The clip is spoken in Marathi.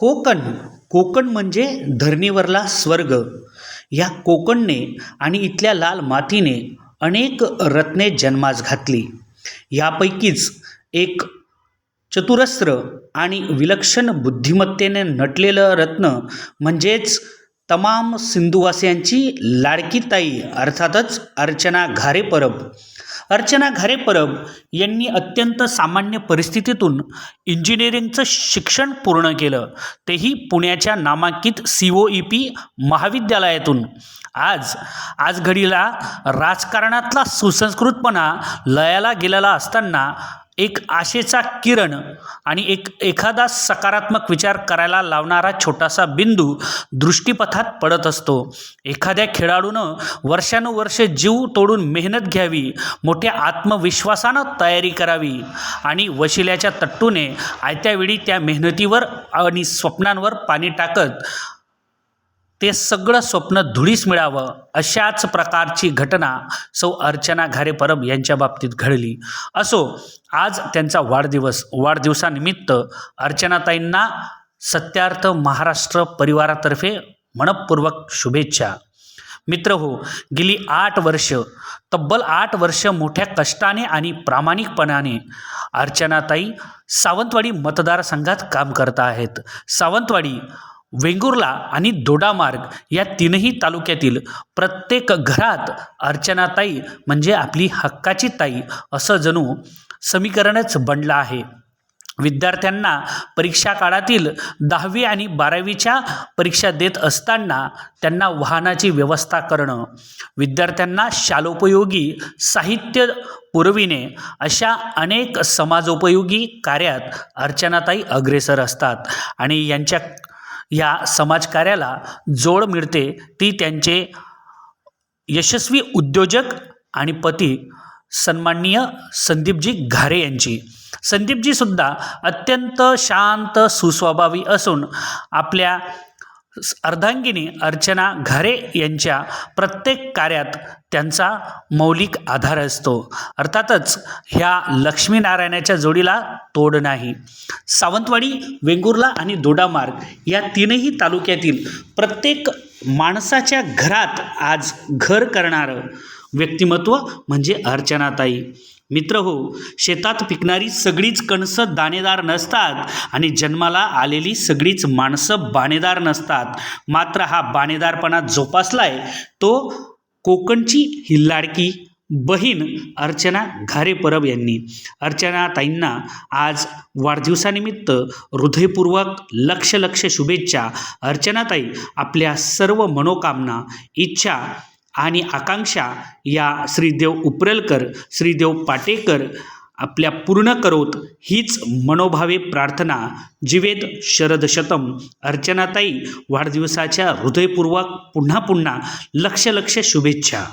कोकण. कोकण म्हणजे धरणीवरला स्वर्ग. या कोकणने आणि इथल्या लाल मातीने अनेक रत्ने जन्मास घातली. यापैकीच एक चतुरस्र आणि विलक्षण बुद्धिमत्तेने नटलेलं रत्न म्हणजेच तमाम सिंधुवासियांची लाडकी ताई अर्थातच अर्चना घारे परब अर्चना घारे परब यांनी अत्यंत सामान्य परिस्थितीतून इंजिनिअरिंगचं शिक्षण पूर्ण केलं. तेही पुण्याच्या नामांकित सी ओ ई पी महाविद्यालयातून. आज आज घडीला राजकारणातला सुसंस्कृतपणा लयाला गेलेला असताना एक आशेचा किरण आणि एक एखादा सकारात्मक विचार करायला लावणारा छोटासा बिंदू दृष्टीपथात पडत असतो. एखाद्या खेळाडूनं वर्षानुवर्षे जीव तोडून मेहनत घ्यावी मोठ्या आत्मविश्वासानं तयारी करावी आणि वशिल्याच्या तट्टूने आयत्यावेळी त्या मेहनतीवर आणि स्वप्नांवर पाणी टाकत ते सगळं स्वप्न धुळीस मिळावं अशाच प्रकारची घटना सौ अर्चना घारे परब यांच्या बाबतीत घडली. असो आज त्यांचा वाढदिवस वाढदिवसानिमित्त अर्चनाताईंना सत्यार्थ महाराष्ट्र परिवारातर्फे मनपूर्वक शुभेच्छा. मित्र हो गेली आठ वर्ष तब्बल आठ वर्ष मोठ्या कष्टाने आणि प्रामाणिकपणाने अर्चनाताई सावंतवाडी मतदारसंघात काम करत आहेत. सावंतवाडी वेंगुर्ला आणि दोडामार्ग या तीनही तालुक्यातील प्रत्येक घरात अर्चनाताई म्हणजे आपली हक्काची ताई असं जणू समीकरणच बनलं आहे. विद्यार्थ्यांना परीक्षा काळातील दहावी आणि बारावीच्या परीक्षा देत असताना त्यांना वाहनाची व्यवस्था करणं विद्यार्थ्यांना शालोपयोगी साहित्य पुरविणे अशा अनेक समाजोपयोगी कार्यात अर्चनाताई अग्रेसर असतात आणि यांच्या या समाजकार्याला जोड मिळते ती त्यांचे यशस्वी उद्योजक आणि पती सन्माननीय संदीपजी घारे यांची. संदीपजीसुद्धा अत्यंत शांत सुस्वभावी असून आपल्या अर्धांगिनी अर्चना घारे यांच्या प्रत्येक कार्यात त्यांचा मौलिक आधार असतो. अर्थातच ह्या लक्ष्मीनारायणाच्या जोडीला तोड नाही. सावंतवाडी वेंगुर्ला आणि दोडामार्ग या तीनही तालुक्यातील प्रत्येक माणसाच्या घरात आज घर करणारं व्यक्तिमत्व म्हणजे अर्चनाताई मित्र हो शेतात पिकणारी सगळीच कणसं दाणेदार नसतात आणि जन्माला आलेली सगळीच माणसं बाणेदार नसतात. मात्र हा बाणेदारपणा जोपासलाय तो कोकणची ही लाडकी बहीण अर्चना घारे परब यांनी. अर्चना ताईंना आज वाढदिवसानिमित्त हृदयपूर्वक लक्ष लक्ष शुभेच्छा. अर्चनाताई आपल्या सर्व मनोकामना इच्छा आणि आकांक्षा या श्रीदेव उपरलकर श्रीदेव पाटेकर आपल्या पूर्ण करोत हीच मनोभावे प्रार्थना जिवेद शरदशतम अर्चनाताई वाढदिवसाच्या हृदयपूर्वक पुन्हा पुन्हा लक्ष लक्ष शुभेच्छा.